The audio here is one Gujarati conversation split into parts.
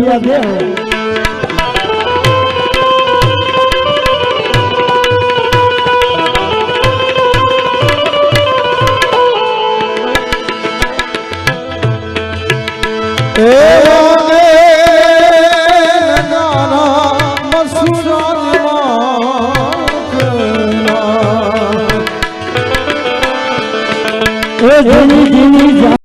રૂપિયા દે એ જીની જીની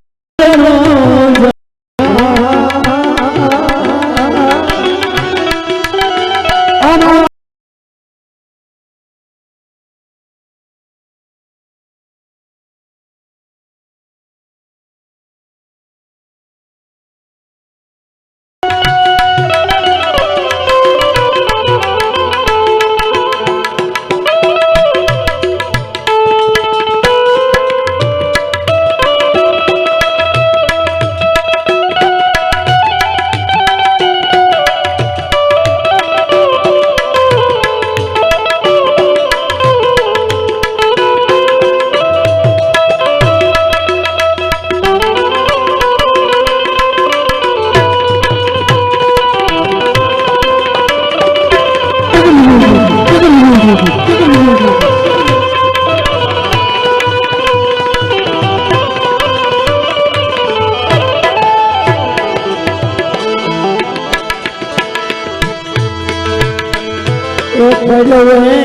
પડવે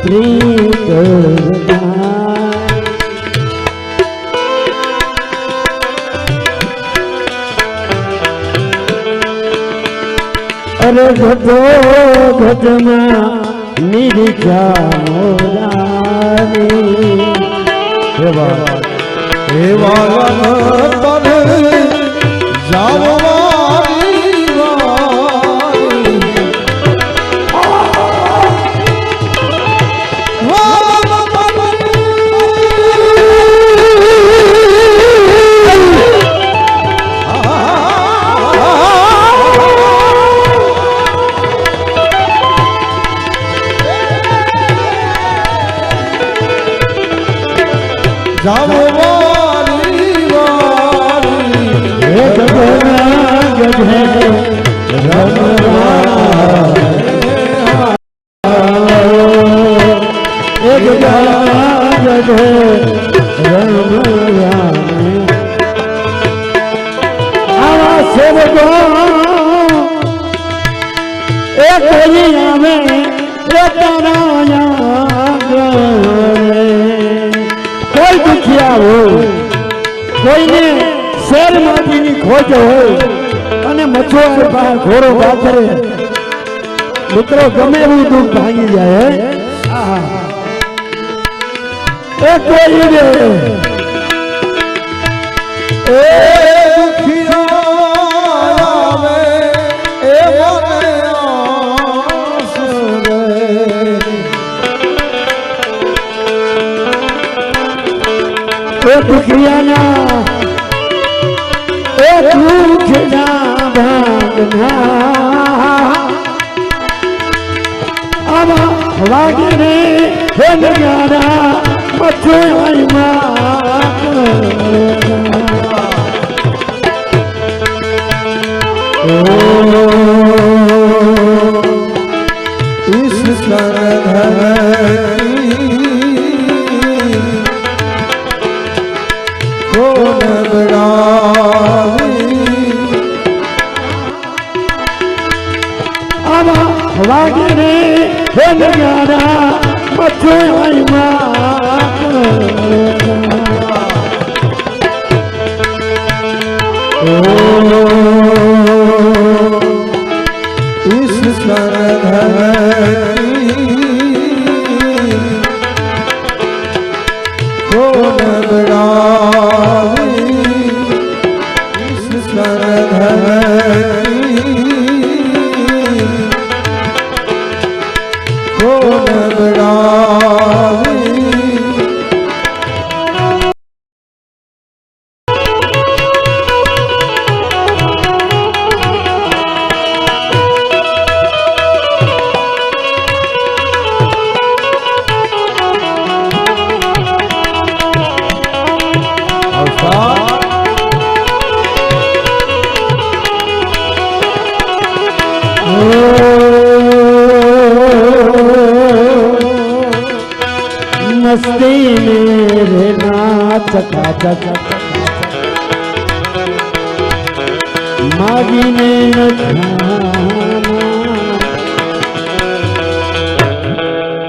પ્રીત અરે ભજો ઘટમાં નિરીક્ષા મોરારી એવા એવા પર જાવવાની કોઈ દુખિયા હોય કોઈને શેર માટીની ખોજ હોય અને મછુઆર ઘોડો પાથરે મિત્રો ગમે એવું દુઃખ ભાંગી જાય એ કોઈ એ દુખિયા વાગને હે નગારા મચુઆઈમાં મારા વાગી રે હે નગારા મથુરાઈ માં ઈશ્વર ધન માગીને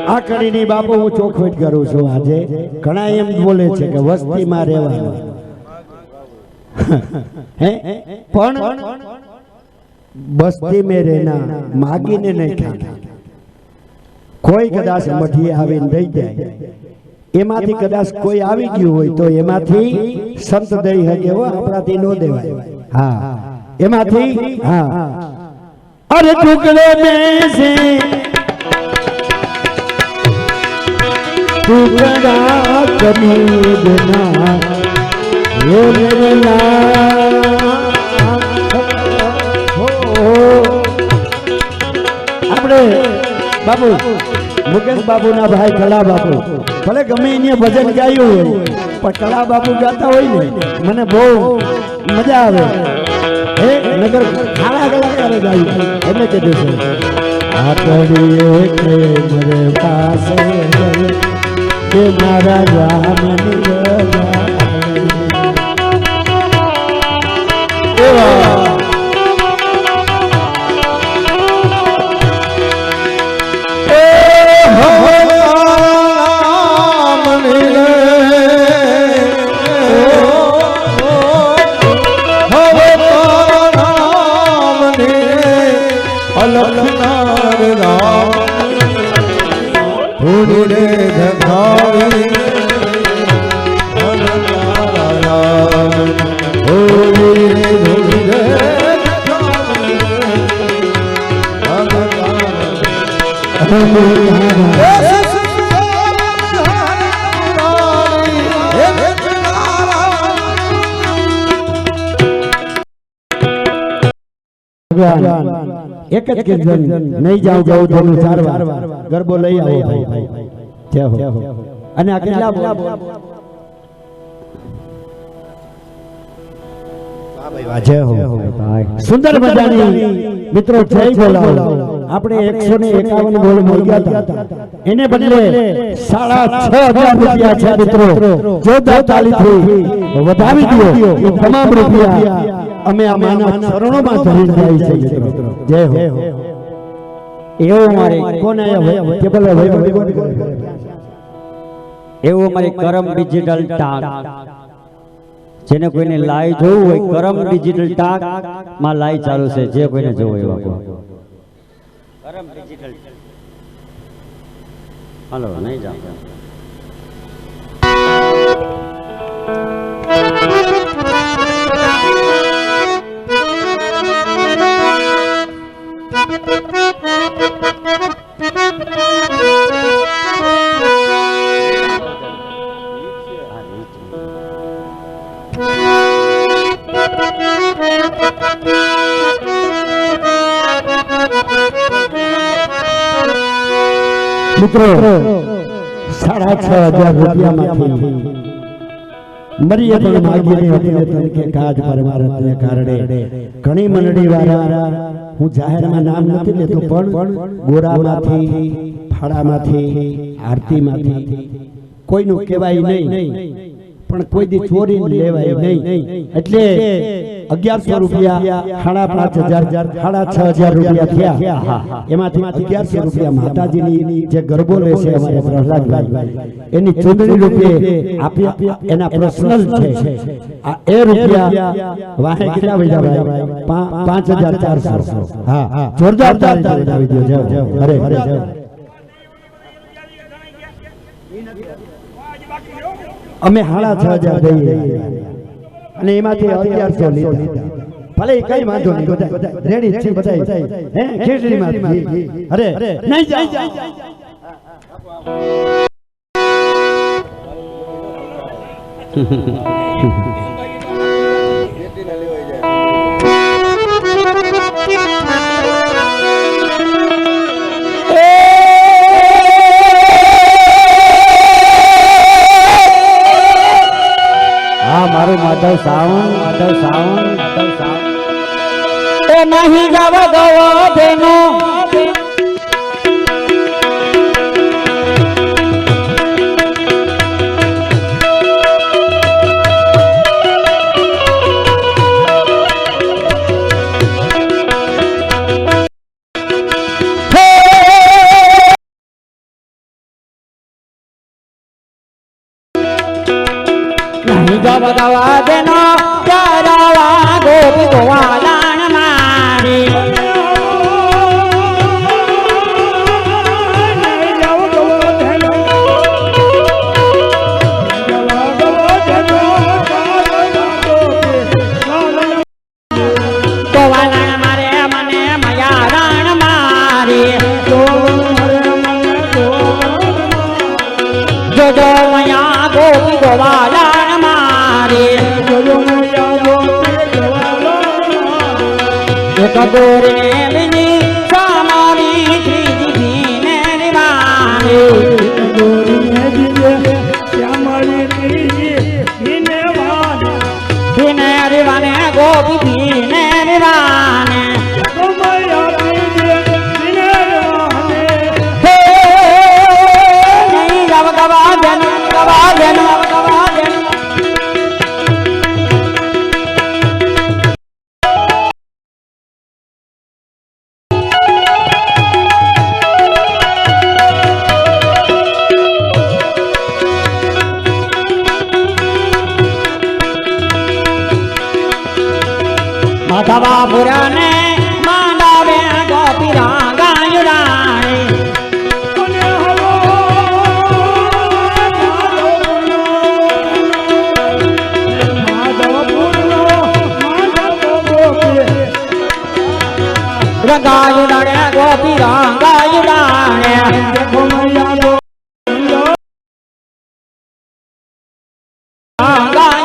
આ કડીની બાપુ હું ચોખવટ કરું છું આજે. ઘણા એમ બોલે છે કે વસ્તીમાં રહેવાનું. પણ બસ્તી મેં રહેના માગીને નહીં ખાતા. કોઈ કદાચ મઠીએ આવીને રહી જાય. એમાંથી કદાચ કોઈ આવી ગયું હોય તો એમાંથી સંત દઈ શકે હો આપણાથી નો દેવાય. હા. એમાંથી હા. અરે ટુકડે મેં ટુકડા કમીદના હો. આપણે બાબુ મુકેશ બાબુના ભાઈ કલા બાબુ ભલે ગમે એને ભજન ગાયું હોય, પણ કલા બાબુ ગાતા હોય ને, મને બહુ મજા આવે. હે, નગર ખાડા કલાકારે ગાયું. એટલે કીધું છે. આકડીએ કે મરે પાસે કે મારા જામની એક જ કીર્તન નહીં જાઉં જાઉં ધોનું સારવાર. ગરબો લઈ આવો ભાઈ. જય હો. અને આ કેટલા જય સુંદર મજાની મિત્રો જય બોલાવો. આપણે એકસો ને એકાવન બોલ મળ્યા હતા. એને બદલે સાડા છ હજાર રૂપિયા છે મિત્રો. તાલીથી વધાવી દો તમામ રૂપિયા. અમે આ માના ચરણોમાં ધરી જાય છે મિત્રો. જય હો. એવો મારે કોને કે ભલે ભાઈ? એવો મારે કરમ ડિજિટલ ટાક. જેને કોઈને લાઈવ જોવું હોય કરમ ડિજિટલ ટાકમાં લાઈવ ચાલુ છે જે કોઈને જોવું એવા. કરમ ડિજિટલ. હાલો નહીં જાઓ મિત્રો સાડા છ હજાર રૂપિયામાંથી મરીએ પણ માગીને અપને તનકે કાજ પરમારથને કારણે ઘણી મંડળી વાળા હું જાહેરમાં નામ નથી લેતો પણ ગોરામાંથી ફાળામાંથી આરતીમાંથી કોઈનું કહેવાય નહીં. પણ કોઈ દી ચોરી લેવાય નહીં. એટલે અગિયારસો રૂપિયા સાડા પાંચ હજાર સાડા છ હજાર રૂપિયા થયા. એમાંથી અગિયારસો રૂપિયા માતાજીની જે ગરબો લે છે અમારે પ્રહલાદભાઈ. એની ચૂંટણી રૂપે આપી એના પર્સનલ છે. આ એ રૂપિયા વાહે કેટલા વૈદા ભાઈ? પાંચ હજાર ચારસો. હા. જોરદાર તાળી બજાવી દો જાવ અરે અરે અમે હાડા છ હજાર દઈએ અને એમાંથી અગિયારસો લીધા. ભલે કઈ વાંધો નહીં, બધા રેડી છે બધા હે, ખીચડીમાંથી અરે, નહીં જાય હા મારું માધવ સાવન માધવ સાવન માધવ સાવન. એ નહીં ગાવા ગવા খাওয়া দাওয়া দেন મારી la